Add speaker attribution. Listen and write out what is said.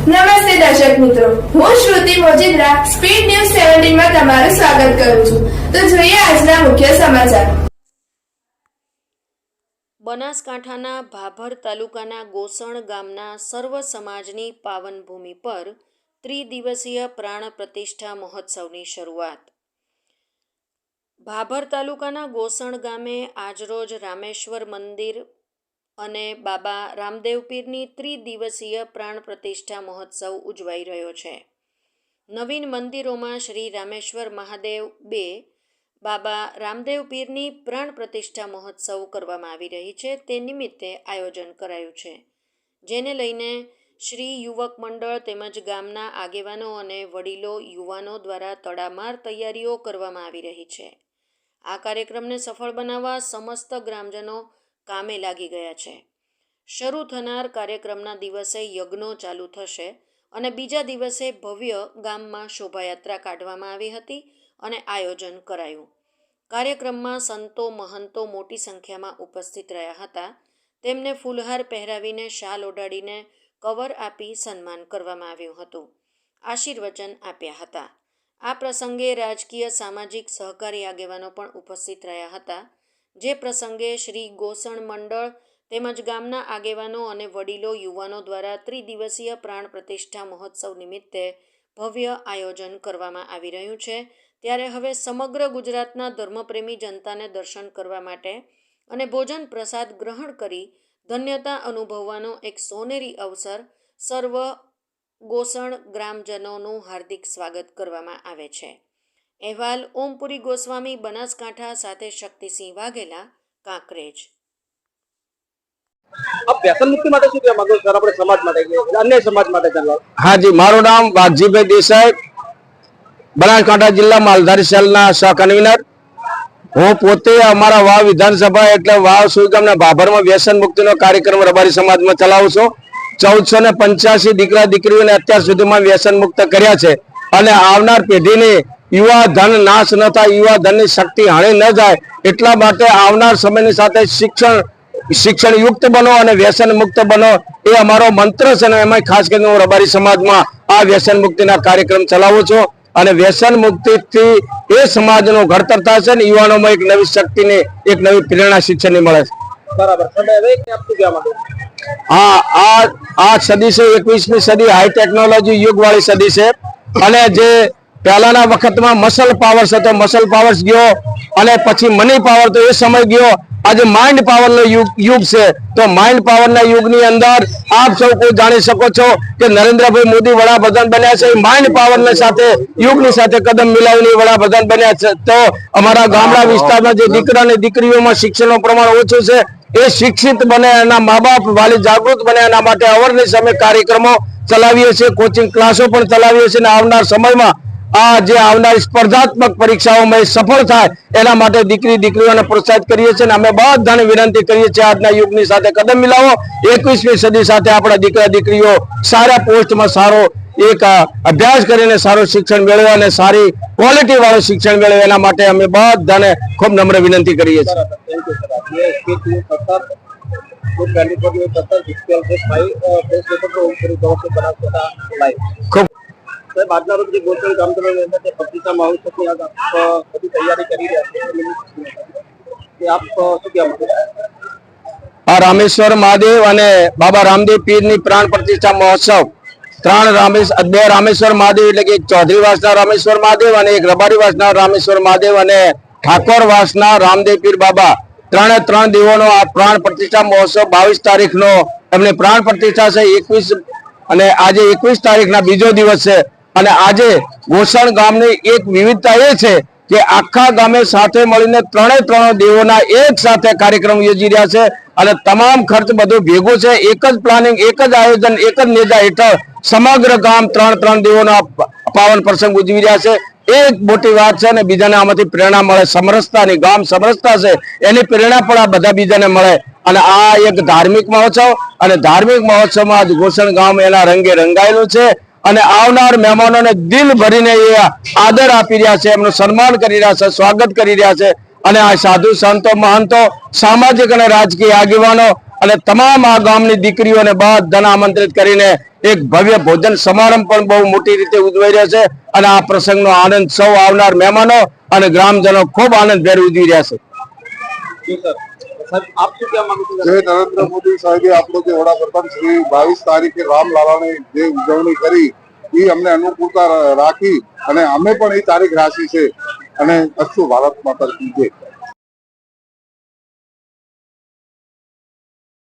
Speaker 1: નમસ્તે દર્શક મિત્રો. હું શ્રુતિ મોજીદ્રા, સ્પીડ ન્યૂઝ સેવન્ટીનમાં તમારું સ્વાગત કરું છું. તો જોઈએ આજના મુખ્ય સમાચાર.
Speaker 2: બનાસકાંઠાના ભાભર તાલુકાના ગોસણ ગામના સર્વ સમાજની પાવન ભૂમિ પર ત્રિદિવસીય પ્રાણ પ્રતિષ્ઠા મહોત્સવની શરૂઆત. ભાભર તાલુકાના ગોસણ ગામે આજરોજ રામેશ્વર મંદિર અને બાબા રામદેવ પીરની ત્રિદિવસીય પ્રાણ પ્રતિષ્ઠા મહોત્સવ ઉજવાઈ રહ્યો છે. નવીન મંદિરોમાં શ્રી રામેશ્વર મહાદેવ બે બાબા રામદેવ પીરની પ્રાણ પ્રતિષ્ઠા મહોત્સવ કરવામાં આવી રહી છે. તે નિમિત્તે આયોજન કરાયું છે. જેને લઈને શ્રી યુવક મંડળ તેમજ ગામના આગેવાનો અને વડીલો યુવાનો દ્વારા તડામાર તૈયારીઓ કરવામાં આવી રહી છે. આ કાર્યક્રમને સફળ બનાવવા સમસ્ત ગ્રામજનો કામે લાગી ગયા છે. શરૂ થનાર કાર્યક્રમના દિવસે યજ્ઞો ચાલુ થશે અને બીજા દિવસે ભવ્ય ગામમાં શોભાયાત્રા કાઢવામાં આવી હતી અને આયોજન કરાયું. કાર્યક્રમમાં સંતો મહંતો મોટી સંખ્યામાં ઉપસ્થિત રહ્યા હતા. તેમને ફૂલહાર પહેરાવીને શાલ ઓઢાડીને કવર આપી સન્માન કરવામાં આવ્યું હતું. આશીર્વચન આપ્યા હતા. આ પ્રસંગે રાજકીય, સામાજિક સહકારી આગેવાનો પણ ઉપસ્થિત રહ્યા હતા. જે પ્રસંગે શ્રી ગોસણ મંડળ તેમજ ગામના આગેવાનો અને વડીલો યુવાનો દ્વારા ત્રિદિવસીય પ્રાણ પ્રતિષ્ઠા મહોત્સવ નિમિત્તે ભવ્ય આયોજન કરવામાં આવી રહ્યું છે. ત્યારે હવે સમગ્ર ગુજરાતના ધર્મપ્રેમી જનતાને દર્શન કરવા માટે અને ભોજન પ્રસાદ ગ્રહણ કરી ધન્યતા અનુભવવાનો એક સોનેરી અવસર સર્વ ગોસણ ગ્રામજનોનું હાર્દિક સ્વાગત કરવામાં આવે છે. અહેવાલ ઓમપુરી ગોસ્વામી બનાસકાંઠા સાથે શક્તિસિંહ વાઘેલા કાંકરેજ.
Speaker 3: વ્યસન મુક્તિ માટે શું કહેવા માંગો છો? સર આપણે સમાજ માટે કે અન્ય સમાજ માટે ચાલો.
Speaker 4: હાજી મારું નામ વાઘજીભાઈ દેસાઈ. બનાસકાંઠા જિલ્લા માલધારી સેલના સહ કન્વીનર. હું પોતે અમારા વાવ વિધાનસભા એટલે વાવ સુઈગામના ભાભરમાં વ્યસન મુક્તિનો કાર્યક્રમ રબારી સમાજમાં ચલાવું છું. ચૌદસો ને પંચ્યાસી દીકરા દીકરીઓને અત્યાર સુધીમાં વ્યસન મુક્ત કર્યા છે. અને આવનાર પેઢીને યુવા ધન નાશ ન થાય યુવા ધનની શક્તિ હાણી ન જાય એટલા માટે આવનાર સમયની સાથે શિક્ષણ શિક્ષણ યુક્ત બનો અને વ્યસન મુક્ત બનો. એ અમારો મંત્ર છે અને એમાં ખાસ કરીને હું રબારી સમાજમાં આ વ્યસન મુક્તિના કાર્યક્રમ ચલાવું છું. અને વ્યસન મુક્તિથી એ સમાજનું ઘડતર થશે ને યુવાનોમાં એક નવી શક્તિની એક નવી પ્રેરણા શિક્ષણની મળે છે.
Speaker 3: બરાબર?
Speaker 4: આ આ આ સદી છે એકવીસમી સદી હાઈ ટેકનોલોજી યુગ વાળી સદી છે. અને જે પહેલાના વખતમાં મસલ પાવર્સ હતો. મસલ પાવર્સ ગયો અને પછી મની પાવર તો એ સમય ગયો. આજે માઇન્ડ પાવરનો યુગ છે. તો માઇન્ડ પાવરના યુગની અંદર આપ સૌ કોઈ જાણી શકો છો કે નરેન્દ્રભાઈ મોદી વડાપ્રધાન બન્યા છે. માઇન્ડ પાવરની સાથે, યુગની સાથે કદમ મિલાવીને વડાપ્રધાન બન્યા છે. તો અમારા ગામડા વિસ્તારના જે દીકરા અને દીકરીઓમાં શિક્ષણનું પ્રમાણ ઓછું છે. એ શિક્ષિત બને એના મા બાપ વાલી જાગૃત બને એના માટે અવરની અમે કાર્યક્રમો ચલાવીએ છીએ. કોચિંગ ક્લાસો પણ ચલાવીએ છીએ. અને આવનાર સમયમાં આ જે આવનારી સ્પર્ધાત્મક પરીક્ષાઓમાં સફળ થાય, એના માટે દીકરી, દીકરીઓને પ્રોત્સાહિત કરીએ છીએ અને અમે બધાને વિનંતી કરીએ છીએ આજના યુગની સાથે કદમ મિલાવો. એકવીસમી સદી સાથે આપણા દીકરા, દીકરીઓ સારા પોસ્ટમાં સારો એક અભ્યાસ કરીને સારું શિક્ષણ મેળવે અને સારી ક્વોલિટી વાળું શિક્ષણ મેળવે. એના માટે અમે બધાને ખૂબ નમ્ર વિનંતી કરીએ છીએ. ખૂબ રામેશ્વર મહાદેવ અને બાબા રામદેવ પીરની પ્રાણ પ્રતિષ્ઠા મહોત્સવ. ત્રણ રામેશ્વર બે રામેશ્વર મહાદેવ એટલે કે એક ચૌધરી વાસના રામેશ્વર મહાદેવ અને એક રબારી વાસના રામેશ્વર મહાદેવ અને ઠાકોર વાસના રામદેવ પીર બાબા. ત્રણે ત્રણ દેવોનો આ પ્રાણ પ્રતિષ્ઠા મહોત્સવ બાવીસ તારીખનો એમની પ્રાણ પ્રતિષ્ઠા છે, એકવીસ અને આજે એકવીસ તારીખના બીજો દિવસ છે. અને આજે ગોસણ ગામની એક વિવિધતા એ છે કે આખા ગામે સાથે મળીને ત્રણેય ત્રણ દેવોના એક સાથે કાર્યક્રમ યોજી રહ્યા છે અને તમામ ખર્ચ બધું ભેગો છે. એક જ પ્લાનિંગ, એક જ આયોજન, એક જ નેજા હેઠળ સમગ્ર ગામ ત્રણ ત્રણ દેવોના પાવન પ્રસંગ ઉજવી રહ્યા છે. એક મોટી વાત છે અને બીજાને આમાંથી પ્રેરણા મળે સમરસતાની ગામ સમરસતા છે, એની પ્રેરણા પણ આ બધા બીજાને મળે. અને આ એક ધાર્મિક મહોત્સવ, અને ધાર્મિક મહોત્સવમાં આજ ગોસણ ગામ એના રંગે રંગાયેલું છે. અને આવનાર મહેમાનોને દિલ ભરીને એ આદર આપી રહ્યા છે, એમનું સન્માન કરી રહ્યા છે, સ્વાગત કરી રહ્યા છે. અને આ સાધુ સંતો, મહંતો, સામાજિક અને રાજકીય આગેવાનો અને તમામ આ ગામની દીકરીઓને બધાને આમંત્રિત કરીને એક ભવ્ય ભોજન સમારંભ પણ બહુ મોટી રીતે ઉજવાઈ રહ્યો છે. અને આ પ્રસંગનો આનંદ સૌ આવનાર મહેમાનો અને ગ્રામજનો ખૂબ આનંદભેર ઉજવી રહ્યા છે.
Speaker 3: જી
Speaker 5: નરેન્દ્ર મોદી સાહેબે આપણો જે વડાપ્રધાન શ્રી બાવીસ તારીખે રામલાલાની જે ઉજવણી કરી એ અમને અનુકૂળતા રાખી અને અમે પણ એ તારીખ રાખી છે. અને અસ્તુ ભારત માતા કી જય.